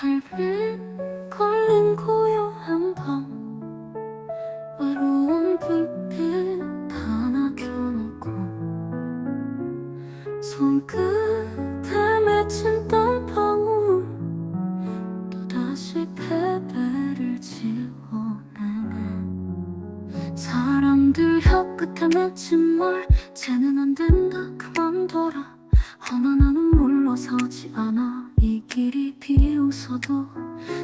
햇빛 걸린 고요한 밤. 외로운 불빛 하나 켜놓고 손끝에 맺힌 땀방울 또다시 패배를 지워내네. 사람들 혀끝에 맺힌 말 쟤는 안 된다 그만둬라. 허나 나는 물러서지 않아. 이 길이 비웃 어도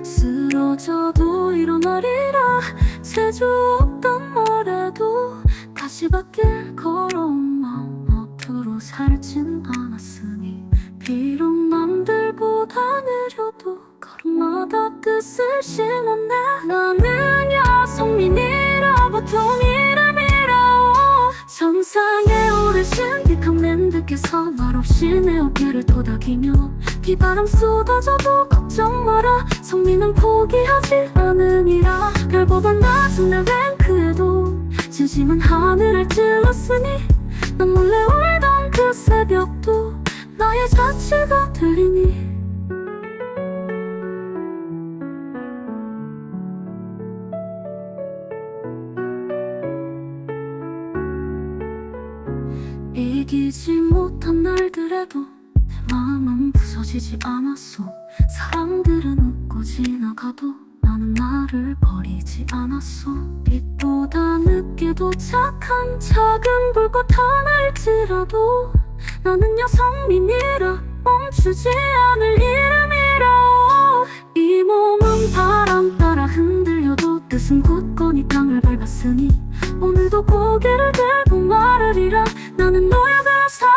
쓰러져도 일어나리라. 재주 없단 말해도 다시 바뀔 걸어온 마음 앞으로 살진 않았으니 비록 남들보다 느려도 걸음마다 뜻을 심었네. 나는 여성민이라 보통 이름이라오 정상에 오르신 비컴맨 듯께서 말없이 내 어깨를 토닥이며 비바람 쏟아져도 걱정 마라. 성민은 포기하지 않으니라. 별보다 낮은 내 랭크에도 진심은 하늘을 찔렀으니 난 몰래 울던 그 새벽도 나의 자취가 들리니. 이기지 못한 날들에도 내 마음은 부서지지 않았어. 사람들은 웃고 지나가도 나는 나를 버리지 않았어. 빛보다 늦게 도착한 작은 불꽃 하나일지라도 나는 여성민이라 멈추지 않을 이름이라. 이 몸은 바람 따라 흔들려도 뜻은 굳건히 땅을 밟았으니 오늘도 고개를 들고 말하리라. 나는 살아온 이름